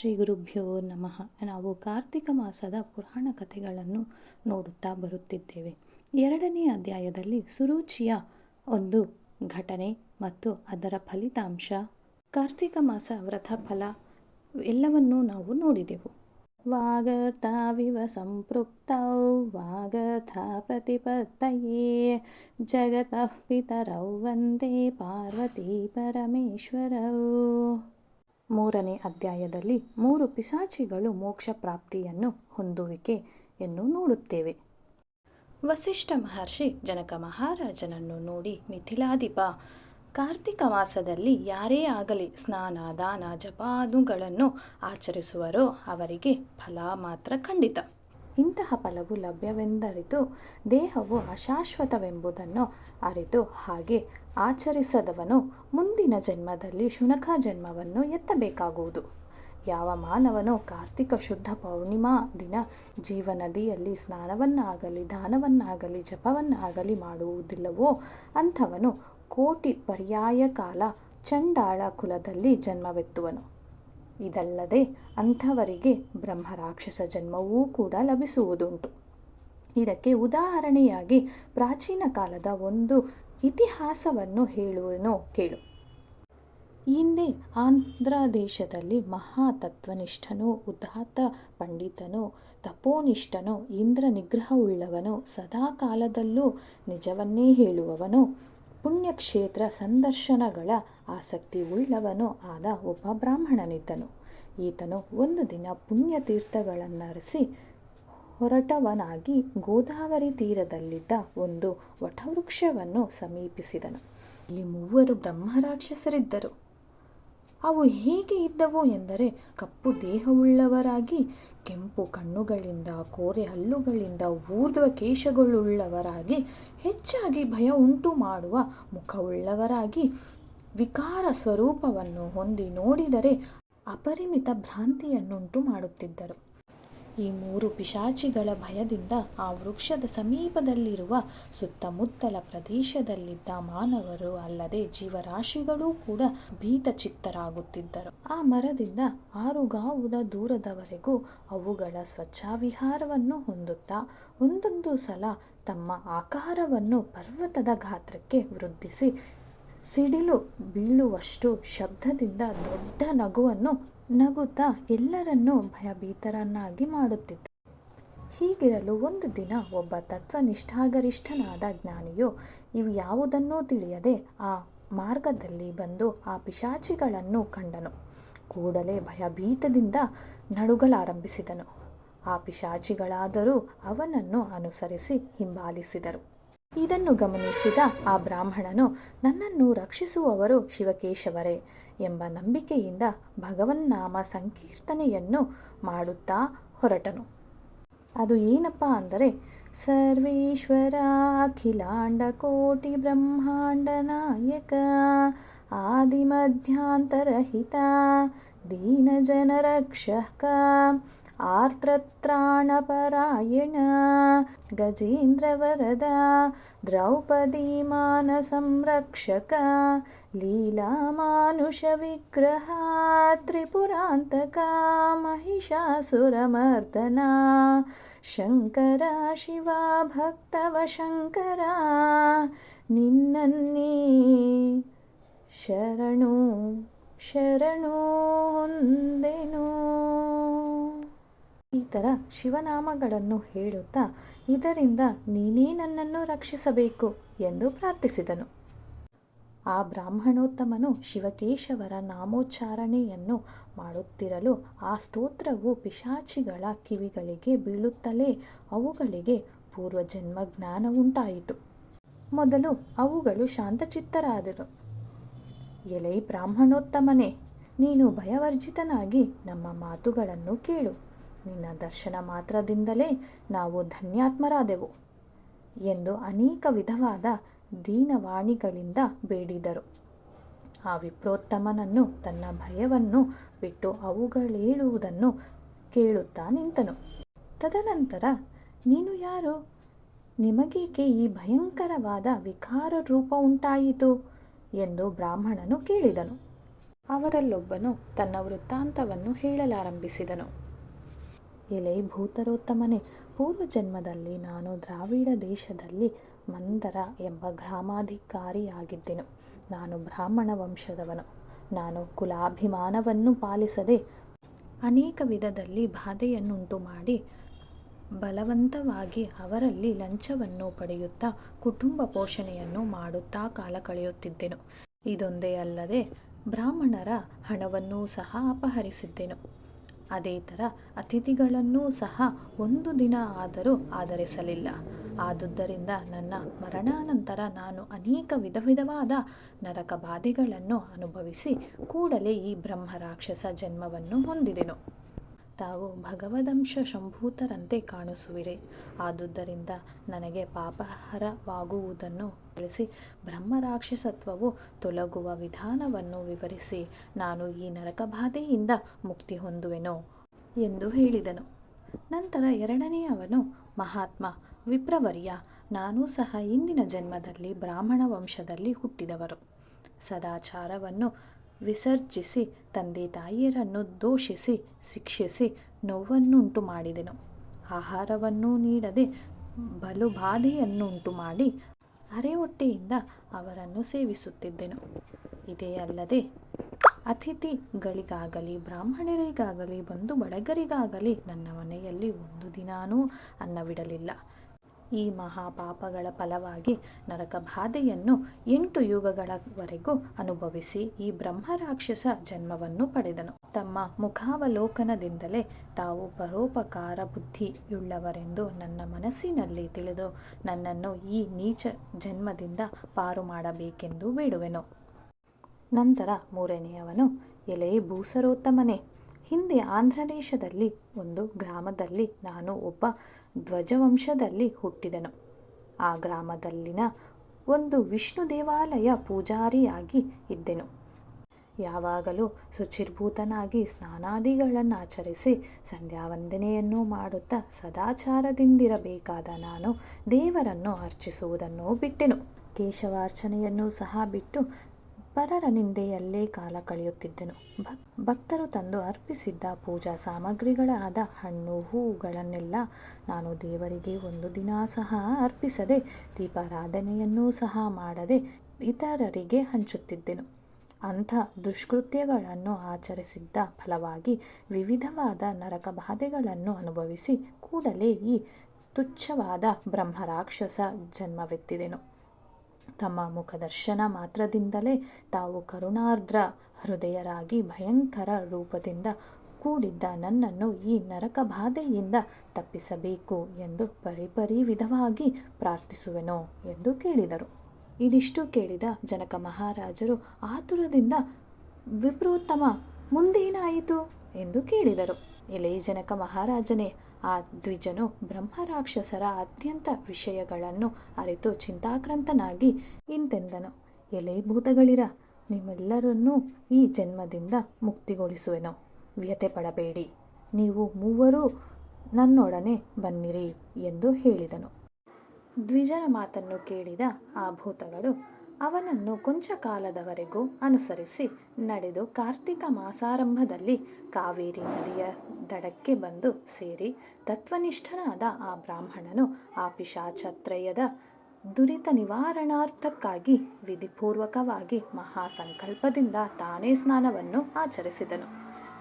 ಶ್ರೀ ಗುರುಭ್ಯೋ ನಮಃ. ನಾವು ಕಾರ್ತಿಕ ಮಾಸದ ಪುರಾಣ ಕಥೆಗಳನ್ನು ನೋಡುತ್ತಾ ಬರುತ್ತಿದ್ದೇವೆ. ಎರಡನೇ ಅಧ್ಯಾಯದಲ್ಲಿ ಸುರುಚಿಯ ಒಂದು ಘಟನೆ ಮತ್ತು ಅದರ ಫಲಿತಾಂಶ, ಕಾರ್ತಿಕ ಮಾಸ ವ್ರತ ಫಲ ಎಲ್ಲವನ್ನೂ ನಾವು ನೋಡಿದೆವು. ವಾಗರ್ತಾವಿವ ಸಂಪೃಕ್ತೌ ವಾಗರ್ಥ ಪ್ರತಿಪತ್ತಯೇ, ಜಗತಃ ಪಿತರೌ, ವಂದೇ ಪಾರ್ವತಿ ಪರಮೇಶ್ವರೌ. ಮೂರನೇ ಅಧ್ಯಾಯದಲ್ಲಿ ಮೂರು ಪಿಶಾಚಿಗಳು ಮೋಕ್ಷ ಪ್ರಾಪ್ತಿಯನ್ನು ಹೊಂದುವಿಕೆಯನ್ನು ನೋಡುತ್ತೇವೆ. ವಸಿಷ್ಠ ಮಹರ್ಷಿ ಜನಕ ಮಹಾರಾಜನನ್ನು ನೋಡಿ ಮಿಥಿಲಾಧಿಪ, ಕಾರ್ತಿಕ ಮಾಸದಲ್ಲಿ ಯಾರೇ ಆಗಲಿ ಸ್ನಾನ, ದಾನ, ಜಪಾದುಗಳನ್ನು ಆಚರಿಸುವರೋ ಅವರಿಗೆ ಫಲ ಮಾತ್ರ ಖಂಡಿತ. ಇಂತಹ ಫಲವು ಲಭ್ಯವೆಂದರಿತು, ದೇಹವು ಅಶಾಶ್ವತವೆಂಬುದನ್ನು ಅರಿತು, ಹಾಗೆ ಆಚರಿಸದವನು ಮುಂದಿನ ಜನ್ಮದಲ್ಲಿ ಶುನಕ ಜನ್ಮವನ್ನು ಎತ್ತಬೇಕಾಗುವುದು. ಯಾವ ಮಾನವನು ಕಾರ್ತಿಕ ಶುದ್ಧ ಪೌರ್ಣಿಮಾ ದಿನ ಜೀವನದಿಯಲ್ಲಿ ಸ್ನಾನವನ್ನಾಗಲಿ, ದಾನವನ್ನಾಗಲಿ, ಜಪವನ್ನಾಗಲಿ ಮಾಡುವುದಿಲ್ಲವೋ, ಅಂಥವನು ಕೋಟಿ ಪರ್ಯಾಯ ಕಾಲ ಚಂಡಾಳ ಕುಲದಲ್ಲಿ ಜನ್ಮವೆತ್ತುವನು. ಇದಲ್ಲದೆ ಅಂಥವರಿಗೆ ಬ್ರಹ್ಮ ರಾಕ್ಷಸ ಜನ್ಮವೂ ಕೂಡ ಲಭಿಸುವುದುಂಟು. ಇದಕ್ಕೆ ಉದಾಹರಣೆಯಾಗಿ ಪ್ರಾಚೀನ ಕಾಲದ ಒಂದು ಇತಿಹಾಸವನ್ನು ಹೇಳುವನು ಕೇಳು. ಹಿಂದೆ ಆಂಧ್ರ ದೇಶದಲ್ಲಿ ಮಹಾತತ್ವನಿಷ್ಠನು, ಉದಾತ್ತ ಪಂಡಿತನು, ತಪೋನಿಷ್ಠನು, ಇಂದ್ರ ನಿಗ್ರಹವುಳ್ಳವನು, ಸದಾ ಕಾಲದಲ್ಲೂ ನಿಜವನ್ನೇ ಹೇಳುವವನು, ಪುಣ್ಯಕ್ಷೇತ್ರ ಸಂದರ್ಶನಗಳ ಆಸಕ್ತಿ ಉಳ್ಳವನು ಆದ ಒಬ್ಬ ಬ್ರಾಹ್ಮಣನಿದ್ದನು. ಈತನು ಒಂದು ದಿನ ಪುಣ್ಯತೀರ್ಥಗಳನ್ನರಿಸಿ ಹೊರಟವನಾಗಿ ಗೋದಾವರಿ ತೀರದಲ್ಲಿದ್ದ ಒಂದು ವಟವೃಕ್ಷವನ್ನು ಸಮೀಪಿಸಿದನು. ಇಲ್ಲಿ ಮೂವರು ಬ್ರಹ್ಮರಾಕ್ಷಸರಿದ್ದರು. ಅವು ಹೇಗೆ ಇದ್ದವು ಎಂದರೆ ಕಪ್ಪು ದೇಹವುಳ್ಳವರಾಗಿ, ಕೆಂಪು ಕಣ್ಣುಗಳಿಂದ, ಕೋರೆ ಹಲ್ಲುಗಳಿಂದ ಊರ್ಧ್ವ ಕೇಶಗಳುಳ್ಳವರಾಗಿ, ಹೆಚ್ಚಾಗಿ ಭಯ ಉಂಟು ಮಾಡುವ ಮುಖವುಳ್ಳವರಾಗಿ ವಿಕಾರ ಸ್ವರೂಪವನ್ನು ಹೊಂದಿ ನೋಡಿದರೆ ಅಪರಿಮಿತ ಭ್ರಾಂತಿಯನ್ನುಂಟು ಮಾಡುತ್ತಿದ್ದರು. ಈ ಮೂರು ಪಿಶಾಚಿಗಳ ಭಯದಿಂದ ಆ ವೃಕ್ಷದ ಸಮೀಪದಲ್ಲಿರುವ ಸುತ್ತಮುತ್ತಲ ಪ್ರದೇಶದಲ್ಲಿದ್ದ ಮಾನವರು ಅಲ್ಲದೆ ಜೀವರಾಶಿಗಳೂ ಕೂಡ ಭೀತಚಿತ್ತರಾಗುತ್ತಿದ್ದರು. ಆ ಮರದಿಂದ ಆರುಗಾವುದ ದೂರದವರೆಗೂ ಅವುಗಳ ಸ್ವಚ್ಛಾವಿಹಾರವನ್ನು ಹೊಂದುತ್ತಾ ಒಂದೊಂದು ಸಲ ತಮ್ಮ ಆಕಾರವನ್ನು ಪರ್ವತದ ಗಾತ್ರಕ್ಕೆ ವೃದ್ಧಿಸಿ ಸಿಡಿಲು ಬೀಳುವಷ್ಟು ಶಬ್ದದಿಂದ ದೊಡ್ಡ ನಗುವನ್ನು ನಗುತ್ತಾ ಎಲ್ಲರನ್ನೂ ಭಯಭೀತರನ್ನಾಗಿ ಮಾಡುತ್ತಿತ್ತು. ಹೀಗಿರಲು ಒಂದು ದಿನ ಒಬ್ಬ ತತ್ವನಿಷ್ಠಾಗರಿಷ್ಠನಾದ ಜ್ಞಾನಿಯು ಇವು ಯಾವುದನ್ನೂ ತಿಳಿಯದೆ ಆ ಮಾರ್ಗದಲ್ಲಿ ಬಂದು ಆ ಪಿಶಾಚಿಗಳನ್ನು ಕಂಡನು. ಕೂಡಲೇ ಭಯಭೀತದಿಂದ ನಡುಗಲಾರಂಭಿಸಿದನು. ಆ ಪಿಶಾಚಿಗಳಾದರೂ ಅವನನ್ನು ಅನುಸರಿಸಿ ಹಿಂಬಾಲಿಸಿದರು. ಇದನ್ನು ಗಮನಿಸಿದ ಆ ಬ್ರಾಹ್ಮಣನು, ನನ್ನನ್ನು ರಕ್ಷಿಸುವವರು ಶಿವಕೇಶವರೇ ಎಂಬ ನಂಬಿಕೆಯಿಂದ ಭಗವನ್ನಾಮ ಸಂಕೀರ್ತನೆಯನ್ನು ಮಾಡುತ್ತಾ ಹೊರಟನು. ಅದು ಏನಪ್ಪ ಅಂದರೆ ಸರ್ವೇಶ್ವರ ಅಖಿಲಾಂಡ ಕೋಟಿ ಬ್ರಹ್ಮಾಂಡ ನಾಯಕ, ಆದಿಮಧ್ಯಾಂತರಹಿತ ದೀನ ಜನರಕ್ಷಕ ಆರ್ತ್ರತ್ರಾಣಪರಾಯಣ ಗಜೇಂದ್ರವರದ ದ್ರೌಪದಿ ಮಾನಸಂರಕ್ಷಕ ಲೀಲಾಮಾನುಷವಿಗ್ರಹ ತ್ರಿಪುರಾಂತಕ ಮಹಿಷಾಸುರಮರ್ದನ ಶಂಕರ ಶಿವ ಭಕ್ತವ ಶಂಕರ ನಿನ್ನನ್ನೇ ಶರಣು ಶರಣು ಹೊಂದೆನು ಈ ಥರ ಶಿವನಾಮಗಳನ್ನು ಹೇಳುತ್ತಾ, ಇದರಿಂದ ನೀನೇ ನನ್ನನ್ನು ರಕ್ಷಿಸಬೇಕು ಎಂದು ಪ್ರಾರ್ಥಿಸಿದನು. ಆ ಬ್ರಾಹ್ಮಣೋತ್ತಮನು ಶಿವಕೇಶವರ ನಾಮೋಚ್ಚಾರಣೆಯನ್ನು ಮಾಡುತ್ತಿರಲು ಆ ಸ್ತೋತ್ರವು ಪಿಶಾಚಿಗಳ ಕಿವಿಗಳಿಗೆ ಬೀಳುತ್ತಲೇ ಅವುಗಳಿಗೆ ಪೂರ್ವಜನ್ಮ ಜ್ಞಾನ ಉಂಟಾಯಿತು ಮೊದಲು ಅವುಗಳು ಶಾಂತಚಿತ್ತರಾದರು. ಎಲೈ ಬ್ರಾಹ್ಮಣೋತ್ತಮನೇ, ನೀನು ಭಯವರ್ಜಿತನಾಗಿ ನಮ್ಮ ಮಾತುಗಳನ್ನು ಕೇಳು. ನಿನ್ನ ದರ್ಶನ ಮಾತ್ರದಿಂದಲೇ ನಾವು ಧನ್ಯಾತ್ಮರಾದೆವು ಎಂದು ಅನೇಕ ವಿಧವಾದ ದೀನವಾಣಿಗಳಿಂದ ಬೇಡಿದರು. ಆ ವಿಪ್ರೋತ್ತಮನನ್ನು ತನ್ನ ಭಯವನ್ನು ಬಿಟ್ಟು ಅವುಗಳೇಳುವುದನ್ನು ಕೇಳುತ್ತಾ ನಿಂತನು. ತದನಂತರ, ನೀನು ಯಾರು? ನಿಮಗೇಕೆ ಈ ಭಯಂಕರವಾದ ವಿಕಾರ ರೂಪ ಉಂಟಾಯಿತು? ಎಂದು ಬ್ರಾಹ್ಮಣನು ಕೇಳಿದನು. ಅವರಲ್ಲೊಬ್ಬನು ತನ್ನ ವೃತ್ತಾಂತವನ್ನು ಹೇಳಲಾರಂಭಿಸಿದನು. ಎಲೆ ಭೂತರೋತ್ತಮನೆ. ಪೂರ್ವಜನ್ಮದಲ್ಲಿ ನಾನು ದ್ರಾವಿಡ ದೇಶದಲ್ಲಿ ಮಂದರ ಎಂಬ ಗ್ರಾಮಾಧಿಕಾರಿಯಾಗಿದ್ದೆನು. ನಾನು ಬ್ರಾಹ್ಮಣ ವಂಶದವನು. ನಾನು ಕುಲಾಭಿಮಾನವನ್ನು ಪಾಲಿಸದೆ ಅನೇಕ ವಿಧದಲ್ಲಿ ಬಾಧೆಯನ್ನುಂಟು ಮಾಡಿ ಬಲವಂತವಾಗಿ ಅವರಲ್ಲಿ ಲಂಚವನ್ನು ಪಡೆಯುತ್ತಾ ಕುಟುಂಬ ಪೋಷಣೆಯನ್ನು ಮಾಡುತ್ತಾ ಕಾಲ ಕಳೆಯುತ್ತಿದ್ದೆನು. ಇದೊಂದೇ ಅಲ್ಲದೆ ಬ್ರಾಹ್ಮಣರ ಹಣವನ್ನೂ ಸಹ ಅಪಹರಿಸಿದ್ದೆನು. ಅದೇ ಥರ ಅತಿಥಿಗಳನ್ನೂ ಸಹ ಒಂದು ದಿನ ಆದರೂ ಆಧರಿಸಲಿಲ್ಲ. ಆದುದರಿಂದ ನನ್ನ ಮರಣಾನಂತರ ನಾನು ಅನೇಕ ವಿಧ ವಿಧವಾದ ನರಕ ಬಾಧೆಗಳನ್ನು ಅನುಭವಿಸಿ ಕೂಡಲೇ ಈ ಬ್ರಹ್ಮ ರಾಕ್ಷಸ ಜನ್ಮವನ್ನು ಹೊಂದಿದೆನು. ತಾವು ಭಗವದಂಶ ಶಂಭೂತರಂತೆ ಕಾಣಿಸುವಿರಿ. ಆದುದರಿಂದ ನನಗೆ ಪಾಪಹರವಾಗುವುದನ್ನು ತಿಳಿಸಿ ಬ್ರಹ್ಮರಾಕ್ಷಸತ್ವವು ತೊಲಗುವ ವಿಧಾನವನ್ನು ವಿವರಿಸಿ ನಾನು ಈ ನರಕಬಾಧೆಯಿಂದ ಮುಕ್ತಿ ಹೊಂದುವೆನು ಎಂದು ಹೇಳಿದನು. ನಂತರ ಎರಡನೆಯವನು ಮಹಾತ್ಮ, ವಿಪ್ರವರ್ಯ, ನಾನು ಸಹ ಇಂದಿನ ಜನ್ಮದಲ್ಲಿ ಬ್ರಾಹ್ಮಣ ವಂಶದಲ್ಲಿ ಹುಟ್ಟಿದವರು. ಸದಾಚಾರವನ್ನು ವಿಸರ್ಜಿಸಿ, ತಂದೆ ತಾಯಿಯರನ್ನು ದೂಷಿಸಿ, ಶಿಕ್ಷಿಸಿ ನೋವನ್ನುಂಟು ಮಾಡಿದೆನು. ಆಹಾರವನ್ನೂ ನೀಡದೆ ಬಲು ಬಾಧೆಯನ್ನುಂಟು ಮಾಡಿ ಅರೆ ಹೊಟ್ಟೆಯಿಂದ ಅವರನ್ನು ಸೇವಿಸುತ್ತಿದ್ದೆನು. ಇದೇ ಅಲ್ಲದೆ ಅತಿಥಿಗಳಿಗಾಗಲಿ, ಬ್ರಾಹ್ಮಣರಿಗಾಗಲಿ, ಬಂಧು ಬಳಗರಿಗಾಗಲಿ ನನ್ನ ಮನೆಯಲ್ಲಿ ಒಂದು ದಿನಾನೂ ಅನ್ನವಿಡಲಿಲ್ಲ. ಈ ಮಹಾಪಾಪಗಳ ಫಲವಾಗಿ ನರಕ ಬಾಧೆಯನ್ನು ಎಂಟು ಯುಗಗಳವರೆಗೂ ಅನುಭವಿಸಿ ಈ ಬ್ರಹ್ಮರಾಕ್ಷಸ ಜನ್ಮವನ್ನು ಪಡೆದನು. ತಮ್ಮ ಮುಖಾವಲೋಕನದಿಂದಲೇ ತಾವು ಪರೋಪಕಾರ ಬುದ್ಧಿಯುಳ್ಳವರೆಂದು ನನ್ನ ಮನಸ್ಸಿನಲ್ಲಿ ತಿಳಿದು ನನ್ನನ್ನು ಈ ನೀಚ ಜನ್ಮದಿಂದ ಪಾರು ಮಾಡಬೇಕೆಂದು ಬೇಡುವೆನು. ನಂತರ ಮೂರನೆಯವನು, ಎಲೆ ಭೂಸರೋತ್ತಮನೆ, ಹಿಂದೆ ಆಂಧ್ರದೇಶದಲ್ಲಿ ಒಂದು ಗ್ರಾಮದಲ್ಲಿ ನಾನು ಒಬ್ಬ ಧ್ವಜವಂಶದಲ್ಲಿ ಹುಟ್ಟಿದನು. ಆ ಗ್ರಾಮದಲ್ಲಿನ ಒಂದು ವಿಷ್ಣು ದೇವಾಲಯ ಪೂಜಾರಿಯಾಗಿ ಇದ್ದೆನು. ಯಾವಾಗಲೂ ಶುಚಿರ್ಭೂತನಾಗಿ ಸ್ನಾನಾದಿಗಳನ್ನು ಆಚರಿಸಿ ಸಂಧ್ಯಾವಂದನೆಯನ್ನು ಮಾಡುತ್ತಾ ಸದಾಚಾರದಿಂದಿರಬೇಕಾದ ನಾನು ದೇವರನ್ನು ಅರ್ಚಿಸುವುದನ್ನು ಬಿಟ್ಟೆನು. ಕೇಶವಾರ್ಚನೆಯನ್ನು ಸಹ ಬಿಟ್ಟು ಪರರ ನಿಂದೆಯಲ್ಲೇ ಕಾಲ ಕಳೆಯುತ್ತಿದ್ದೆನು. ಭಕ್, ಭಕ್ತರು ತಂದು ಅರ್ಪಿಸಿದ್ದ ಪೂಜಾ ಸಾಮಗ್ರಿಗಳಾದ ಹಣ್ಣು, ಹೂಗಳನ್ನೆಲ್ಲ ನಾನು ದೇವರಿಗೆ ಒಂದು ದಿನ ಸಹ ಅರ್ಪಿಸದೆ, ದೀಪಾರಾಧನೆಯನ್ನೂ ಸಹ ಮಾಡದೆ ಇತರರಿಗೆ ಹಂಚುತ್ತಿದ್ದೆನು. ಅಂಥ ದುಷ್ಕೃತ್ಯಗಳನ್ನು ಆಚರಿಸಿದ್ದ ಫಲವಾಗಿ ವಿವಿಧವಾದ ನರಕ ಬಾಧೆಗಳನ್ನು ಅನುಭವಿಸಿ ಕೂಡಲೇ ಈ ತುಚ್ಛವಾದ ಬ್ರಹ್ಮರಾಕ್ಷಸ ಜನ್ಮವೆತ್ತಿದೆನು. ತಮ್ಮ ಮುಖದರ್ಶನ ಮಾತ್ರದಿಂದಲೇ ತಾವು ಕರುಣಾರ್ದ್ರ, ಹೃದಯರಾಗಿ ಭಯಂಕರ ರೂಪದಿಂದ ಕೂಡಿದ್ದ ನನ್ನನ್ನು ಈ ನರಕ ಬಾಧೆಯಿಂದ ತಪ್ಪಿಸಬೇಕು ಎಂದು ಪರಿಪರಿ ವಿಧವಾಗಿ ಪ್ರಾರ್ಥಿಸುವೆನು ಎಂದು ಕೇಳಿದರು. ಇದಿಷ್ಟು ಕೇಳಿದ ಜನಕ ಮಹಾರಾಜರು ಆತುರದಿಂದ ವಿಪ್ರೋತ್ತಮ ಮುಂದೇನಾಯಿತು? ಎಂದು ಕೇಳಿದರು. ಎಲೆ ಜನಕ ಮಹಾರಾಜನೇ, ಆ ದ್ವಿಜನು ಬ್ರಹ್ಮರಾಕ್ಷಸರ ಅತ್ಯಂತ ವಿಷಯಗಳನ್ನು ಅರಿತು ಚಿಂತಾಕ್ರಂತನಾಗಿ ಇಂತೆಂದನು, ಎಲೆ ಭೂತಗಳಿರ, ನಿಮ್ಮೆಲ್ಲರನ್ನೂ ಈ ಜನ್ಮದಿಂದ ಮುಕ್ತಿಗೊಳಿಸುವೆನು. ವ್ಯಥೆ ಪಡಬೇಡಿ. ನೀವು ಮೂವರೂ ನನ್ನೊಡನೆ ಬನ್ನಿರಿ ಎಂದು ಹೇಳಿದನು. ದ್ವಿಜನ ಮಾತನ್ನು ಕೇಳಿದ ಆ ಭೂತಗಳು ಅವನನ್ನು ಕೊಂಚ ಕಾಲದವರೆಗೂ ಅನುಸರಿಸಿ ನಡೆದು ಕಾರ್ತಿಕ ಮಾಸಾರಂಭದಲ್ಲಿ ಕಾವೇರಿ ನದಿಯ ದಡಕ್ಕೆ ಬಂದು ಸೇರಿ ತತ್ವನಿಷ್ಠನಾದ ಆ ಬ್ರಾಹ್ಮಣನು ಆ ಪಿಶಾಚತ್ರಯದ ದುರಿತ ನಿವಾರಣಾರ್ಥಕ್ಕಾಗಿ ವಿಧಿಪೂರ್ವಕವಾಗಿ ಮಹಾಸಂಕಲ್ಪದಿಂದ ತಾನೇ ಸ್ನಾನವನ್ನು ಆಚರಿಸಿದನು.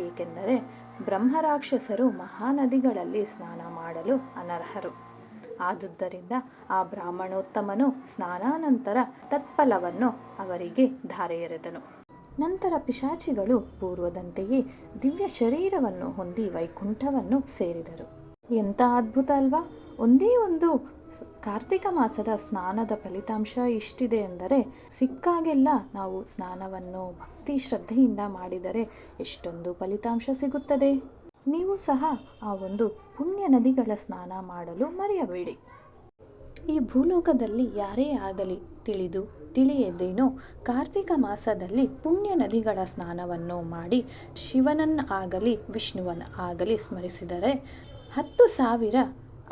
ಏಕೆಂದರೆ ಬ್ರಹ್ಮರಾಕ್ಷಸರು ಮಹಾನದಿಗಳಲ್ಲಿ ಸ್ನಾನ ಮಾಡಲು ಅನರ್ಹರು. ಆದುದರಿಂದ ಆ ಬ್ರಾಹ್ಮಣೋತ್ತಮನು ಸ್ನಾನಾನಂತರ ತತ್ಫಲವನ್ನು ಅವರಿಗೆ ಧಾರೆ ಎರೆದನು ನಂತರ ಪಿಶಾಚಿಗಳು ಪೂರ್ವದಂತೆಯೇ ದಿವ್ಯ ಶರೀರವನ್ನು ಹೊಂದಿ ವೈಕುಂಠವನ್ನು ಸೇರಿದರು. ಎಂಥ ಅದ್ಭುತ ಅಲ್ವಾ? ಒಂದೇ ಒಂದು ಕಾರ್ತಿಕ ಮಾಸದ ಸ್ನಾನದ ಫಲಿತಾಂಶ ಇಷ್ಟಿದೆ ಎಂದರೆ ಸಿಕ್ಕಾಗೆಲ್ಲ ನಾವು ಸ್ನಾನವನ್ನು ಭಕ್ತಿ ಶ್ರದ್ಧೆಯಿಂದ ಮಾಡಿದರೆ ಎಷ್ಟೊಂದು ಫಲಿತಾಂಶ ಸಿಗುತ್ತದೆ. ನೀವು ಸಹ ಆ ಒಂದು ಪುಣ್ಯ ನದಿಗಳ ಸ್ನಾನ ಮಾಡಲು ಮರೆಯಬೇಡಿ. ಈ ಭೂಲೋಕದಲ್ಲಿ ಯಾರೇ ಆಗಲಿ ತಿಳಿದು ತಿಳಿಯದೇನೋ ಕಾರ್ತಿಕ ಮಾಸದಲ್ಲಿ ಪುಣ್ಯ ನದಿಗಳ ಸ್ನಾನವನ್ನು ಮಾಡಿ ಶಿವನನ್ನ ಆಗಲಿ ವಿಷ್ಣುವನ್ನ ಆಗಲಿ ಸ್ಮರಿಸಿದರೆ ಹತ್ತು ಸಾವಿರ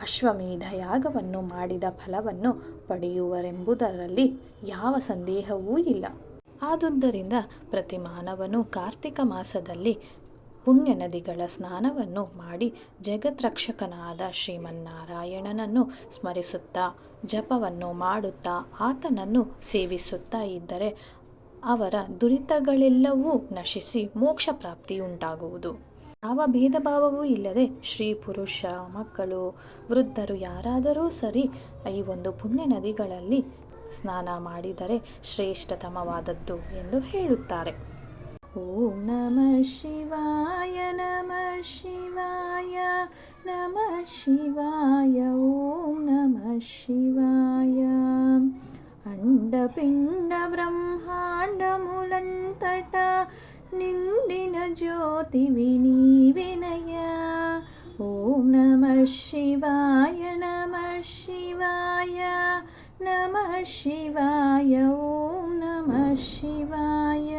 ಅಶ್ವಮೇಧ ಯಾಗವನ್ನು ಮಾಡಿದ ಫಲವನ್ನು ಪಡೆಯುವರೆಂಬುದರಲ್ಲಿ ಯಾವ ಸಂದೇಹವೂ ಇಲ್ಲ. ಆದುದರಿಂದ ಪ್ರತಿ ಮಾನವನು ಕಾರ್ತಿಕ ಮಾಸದಲ್ಲಿ ಪುಣ್ಯ ನದಿಗಳ ಸ್ನಾನವನ್ನು ಮಾಡಿ ಜಗತ್ರಕ್ಷಕನಾದ ಶ್ರೀಮನ್ನಾರಾಯಣನನ್ನು ಸ್ಮರಿಸುತ್ತಾ, ಜಪವನ್ನು ಮಾಡುತ್ತಾ, ಆತನನ್ನು ಸೇವಿಸುತ್ತಾ ಇದ್ದರೆ ಅವರ ದುರಿತಗಳೆಲ್ಲವೂ ನಶಿಸಿ ಮೋಕ್ಷ ಪ್ರಾಪ್ತಿ ಉಂಟಾಗುವುದು. ಯಾವ ಭೇದ ಭಾವವೂ ಇಲ್ಲದೆ ಶ್ರೀ ಪುರುಷ ಮಕ್ಕಳು, ವೃದ್ಧರು ಯಾರಾದರೂ ಸರಿ ಈ ಒಂದು ಪುಣ್ಯ ನದಿಗಳಲ್ಲಿ ಸ್ನಾನ ಮಾಡಿದರೆ ಶ್ರೇಷ್ಠತಮವಾದದ್ದು ಎಂದು ಹೇಳುತ್ತಾರೆ. ஓம் நம சிவாய நம சிவாய நம சிவாய ஓம் நம சிவாய అండ పిండ బ్రహ్మాండములంతట నిండిన జ్యోతి విని వినయ ఓం నమ శివాయ నమ శివాయ నమ శివాయ ఓం నమ శివాయ